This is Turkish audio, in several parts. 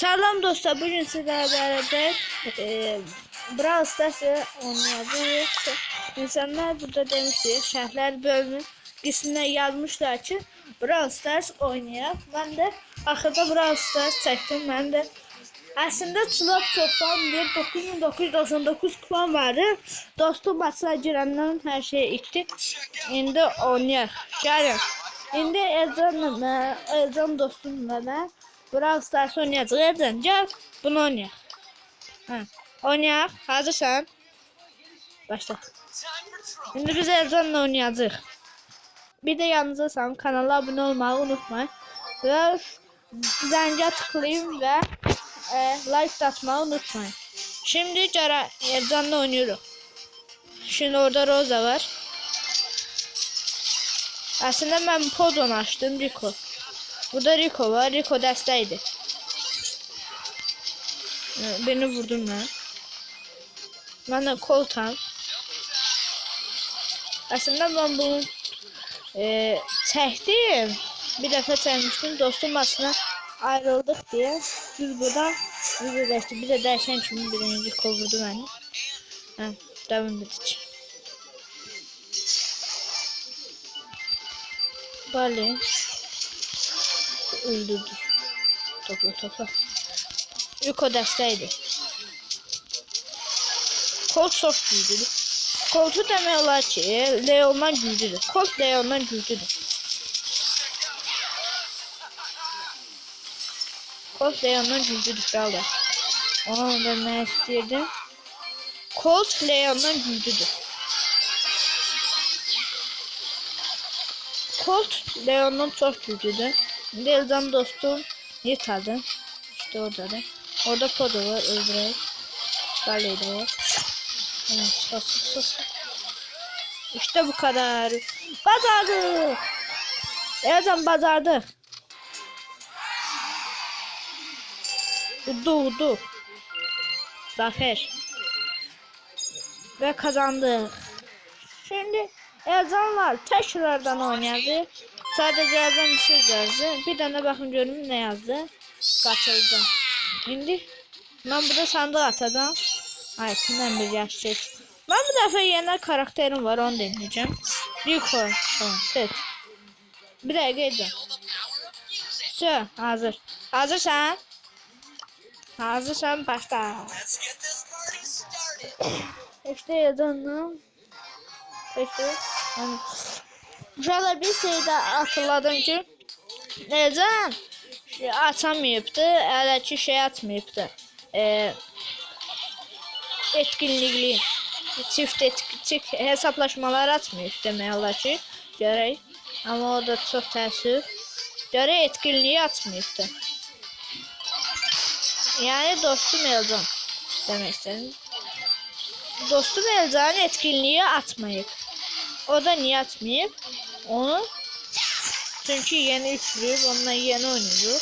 Salam dostlar, bugün sizlerle beraber e, Brawl Stars'ı oynayacağız. İnsanlar burada demişti, şərhlər bölümü qisminə yazmışlar ki, Brawl Stars oynayaq. Mən də axırda Brawl Stars çəkdim, mən də Əslində çılab çoxdan bir 9999 kupam vardı. Dostum maçına girəndən hər şey itdi. İndi oynayaq. Gəlin. İndi Elcanla, Elcan dostumla mən Brawl Stars oynayacağıq. Elcan gel bunu oynayaq. Hə. Oynayaq. Hazırsan? Başla. İndi biz Elcanla oynayacağıq. Bir de yanınızdasam kanala abone olmayı unutmayın. Ve zəngə tıklayın ve e, like atmayı unutmayın. Şimdi Cara Elcan'la oynuyoruz. Şimdi orada Rosa var. Aslında ben Podon açtım Rico. Burada Rico var. Rico desteydi. E, Beni vurdum ben. Ben de Coltan. Aslında ben bunu e, çəkdim. Bir dəfə çəkmişdim. Dostum başına ayrıldıq deyə biz buradan üzrləşdik. Bir də dəyişən kimi birinci kovurdu məni. Hə, davam edici. Bali. Öldürdü. Topla topla. Yuko dəstəydi. Colt çox güclüdür. Colt'u demək olar ki, Leon'dan güclüdür. Colt Leon'dan güclüdür. Colt Leon'dan güclüdür krallar. Onu demək istəyirdim. Colt Leon'dan güclüdür. Colt Leon'dan çok güçlüdür. Deldan dostum yırtadı. İşte orada da. Orada Podo var öldürerek. Barley de var. Evet, sus sus. İşte bu kadar. Bacardık. Elden bacardık. Udu udu. Zafer. Ve kazandık. Şimdi Elcanlar tekrardan oynadı. Sadece Elcan bir şey yazdı. Bir tane bakın görün ne yazdı. Katıldı. Şimdi ben burada sandık atacağım. Ay kimden bir yaş çek. Ben bu defa yeni karakterim var onu deneyeceğim. Rico. Tamam set. Bir dakika edin. Şu hazır. Hazırsan. Hazırsan başla. İşte yazanım. Peki. Yani, Uşaqlar bir şey də hatırladım ki, Necən şey açamayıbdı, hələ ki şey atmayıbdı. E, etkinlikli çift etki, çift hesaplaşmalar atmayıb demək olar ki, görək. Amma o da çox təəssüf. Görək etkinliyi atmayıbdı. Yəni dostum Elcan demək istədim. Dostum Elcan etkinliği atmayıp. O da niye atmayıp? Onu çünkü yeni üçlüyüp onunla yeni oynuyor.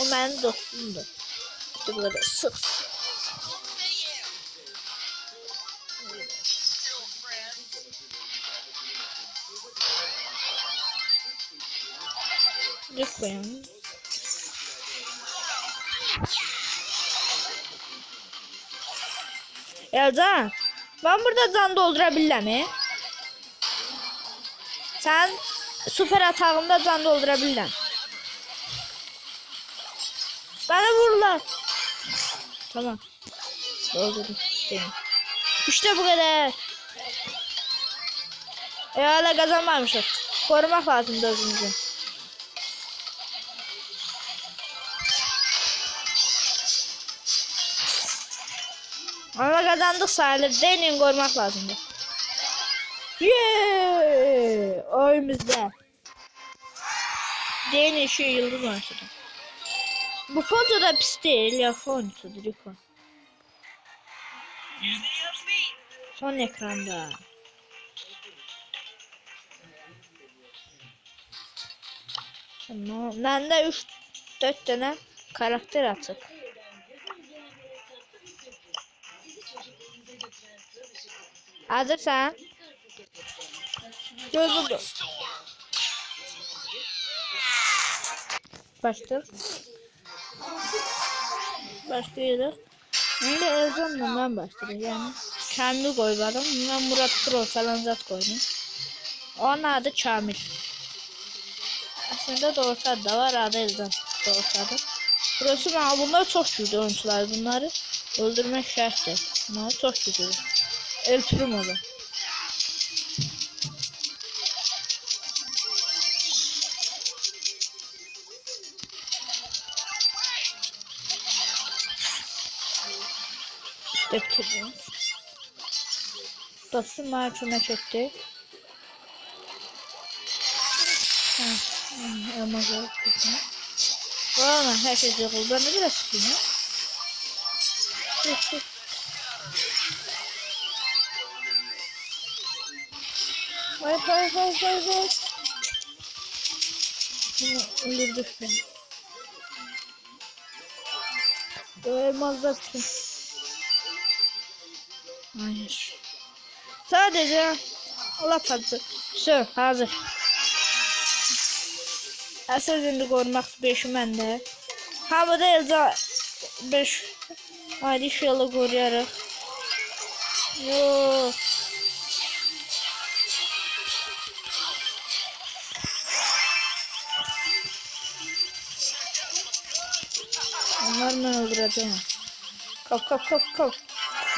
O benim dostumdu. İşte sık. Ne koyalım? Elcan, ben burada can doldurabilirim. Sen süper atağımda can doldurabilirsin. Bana vururlar. Tamam. Doldurdum. Benim. İşte bu kadar. E hala kazanmamışız. Korumak lazım dördüncü. Ama kazandık sayılır. Deneyin korumak lazımdı. Yeee! Oyumuzda. Deneyin şu yıldız oyuncuda. Bu foto da pis değil ya fontudur Riko. Son ekranda. Tamam. Bende 3 4 tane karakter atık. Hazırsan. Gözüldü. Başladı. başlayırıq. İndi Elcanla mən başlayırıq. Yəni Kamil qoymadım. Mən Murad Pro falan zat qoydum. Onun adı Kamil. Aslında doğrusu da var adı Elcan. Doğrusu adı. Burası ben bunlar çok güçlü oyuncular bunları öldürmek şarttır. Bunlar çok güçlü. El Primo'da. Primo. Dostum bana şuna çekti. Ama zor kızım. Valla her şey yıkıldı. Ben de biraz sıkayım ya. Sık sık. Vay vay vay vay vay. Yine öldürdük beni. Ölmezler kim? Hayır. Sadece Allah tadı. Şu hazır. Əsas indi qorumaq 5 məndə. Havada elca 5 ayrı işıqla qoruyarıq. Yo. Onları mən öldürəcəm. Kap kap kap kap.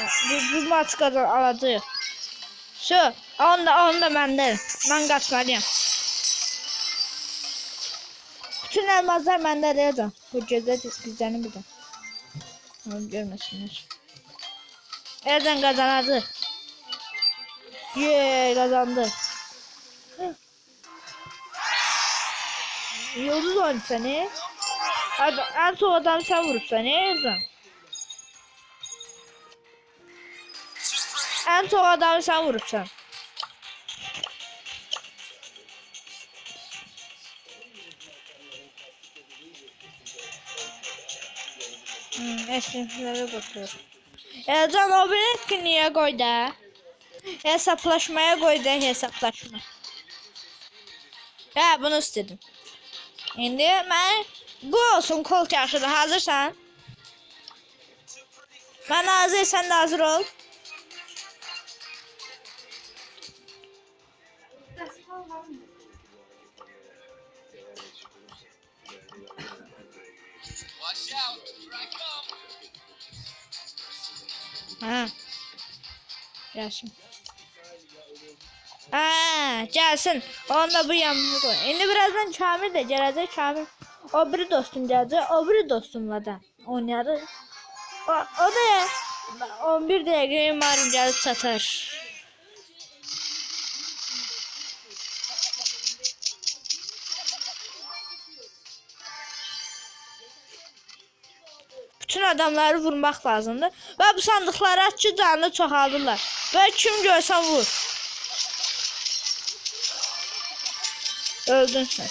Bu, bu maç qazan alacağıq. Şu, onu da, onu da məndə. Mən qaçmalıyam. Bütün elmaslar bende değil de. Bu ceza güzelini bir de. Onu görmesinler. Erden kazandı. Yeee kazandı. Yıldız oyunu seni. En son adam sen vurup seni Erden. En son adamı sen vurup sen. Hmm, eşliklere bakıyorum. Elcan o bir etkinliğe koy da. Hesaplaşmaya koy da hesaplaşma. Ha bunu istedim. Şimdi ben bu olsun kol çarşıda hazırsan. Ben hazır sen de hazır ol. Ha. Gelsin. Ha, gelsin. Onu da bu yanına koy. Şimdi birazdan Kamil de gelecek. Kamil. O biri dostum gelecek. O biri dostumla da oynarız. O, o da 11 dakika umarım gelip satar. Bütün adamları vurmaq lazımdır. Və bu sandıqları aç ki, canını çoxaldırlar. Və kim görsən vur. Öldün sən.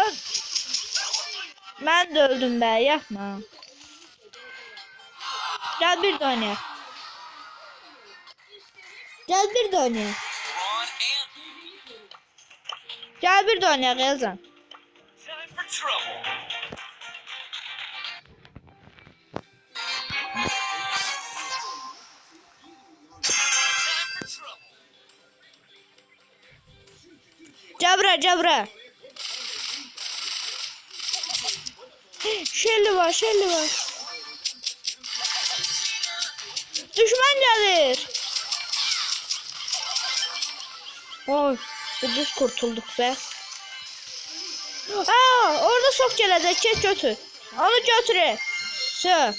Öl. Mən də öldüm bə, yapma. Gəl bir də oynayaq. Gəl bir. Ron and Gəl bir də oynayaq Elzan. Cabra cabra. Şelli var şelli var. Düşman gelir. Oy ucuz kurtulduk be. Aa orada sok gelecek çek götür. Onu götür. Şu.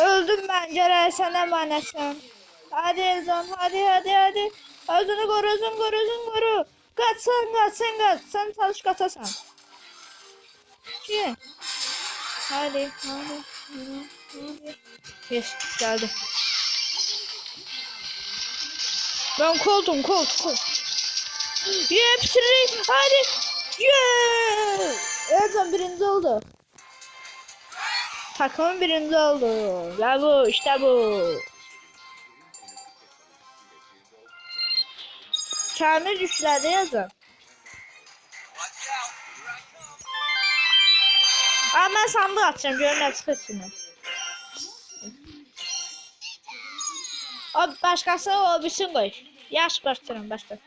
Öldüm ben Ceren sen emanetsin. Hadi Elzan hadi hadi hadi. Özünü koru özünü koru özünü koru. Kaç sen kaç sen kaç. Sen çalış kaçasan. Ki. Hadi hadi. Hadi. Yes geldi. Ben koldum kolt. Yeah bitirdik. Hadi. Yeah. Elzan birinci oldu. Takımın birinci oldu. Ya bu işte bu. Kamil Üçler'de yazın. Aa ben sandığı atacağım. Görün açık açını. O başkası o bütün koy. Yaş gösterin başka.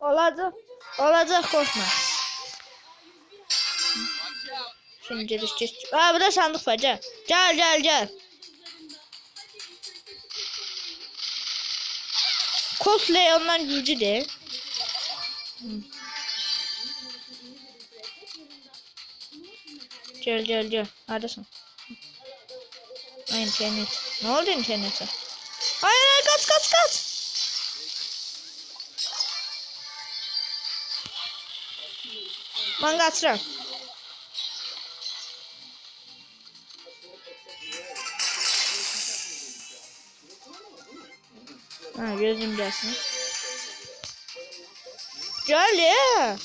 Olacak. Olacak korkma. Şimdi geç geç. Aa burada sandık var gel. Gel gel gel. Cosplay ondan gücü de. Gel gel gel. Neredesin? Ay internet. Ne oldu internete? Hayır hayır kaç kaç kaç. Ben. Ha gözüm gelsin. Gel ya.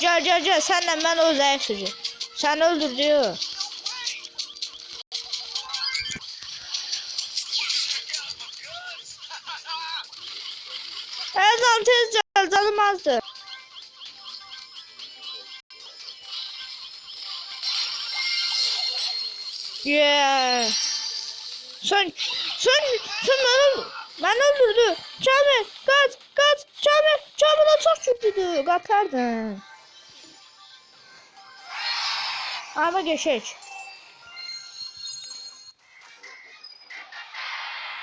Gel gel gel senden ben o zayıf çocuğu. Sen öldür diyor. Lan tez gel canım azdı. Yeah. Sen, sen, sen beni, ben öldürdü. Çabuk, kaç, kaç, çabuk, çabuk çok kötüydü. Kalkardın. Ama geçeç.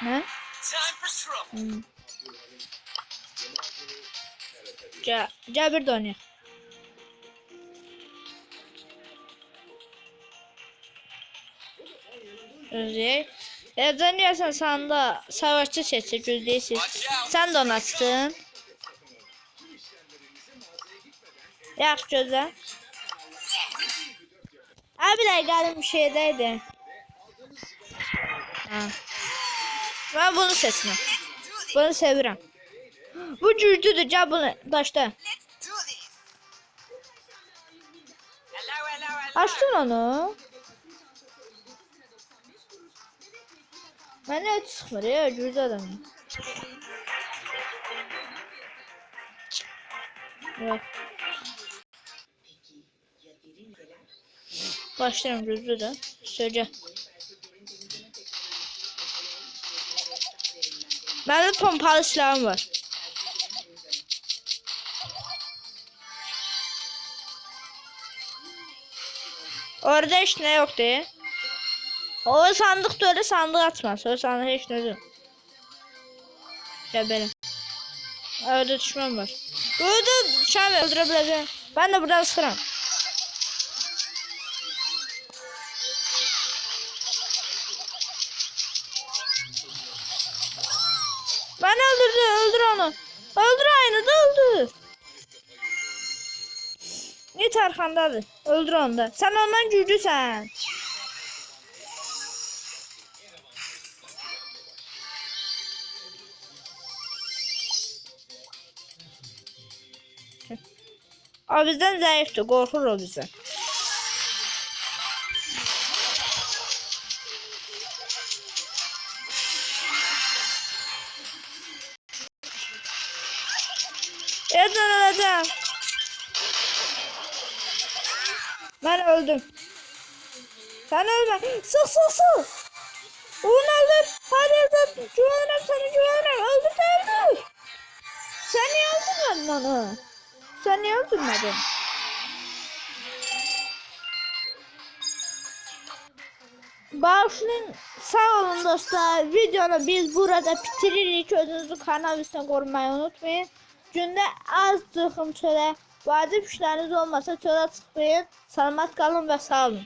Ne? Hmm. Ca Cabir de oynuyor. Özey. Evden yersen sanda savaşçı seçecek yüzdeysiz. Sen de onu açtın. Yak gözle. Abiler geldim şeydeydi. Ha. Ben bunu seçmem. Bunu seviyorum. Bu cürdüdür. Gel bunu hello. Açtın onu. Çıkmıyor ya cürdü adam. Yok. Başlayalım cürdü de. Söyle. Bende pompalı silahım var. Orada hiç ne yok diye. O sandık da öyle sandık atmaz. O sandık hiç ne yok. Ya benim. Orada düşman var. Burada şam öldürebileceğim. Ben de buradan sıkıram. Ben öldürdü, öldür onu. Öldür aynı da öldür. Git arkandadır. Öldür onu da. Sen ondan güclüsən. O bizden zayıftır. Korkur o bizden. Ben öleceğim. Ben öldüm. Sen ölme. Sık sık sık. Onu öldür. Hadi öldür. Güvenirim seni güvenirim. Öldür öldür. Sen niye öldürmedin onu? Sen niye öldürmedin? Bağışlayın. Sağ olun dostlar. Videonu biz burada bitiririk. Özünüzü kanal üstüne korumayı unutmayın. Gündə az çıxım çölə. Vacib işləriniz olmasa çölə çıxmayın. Salamat qalın və sağ olun.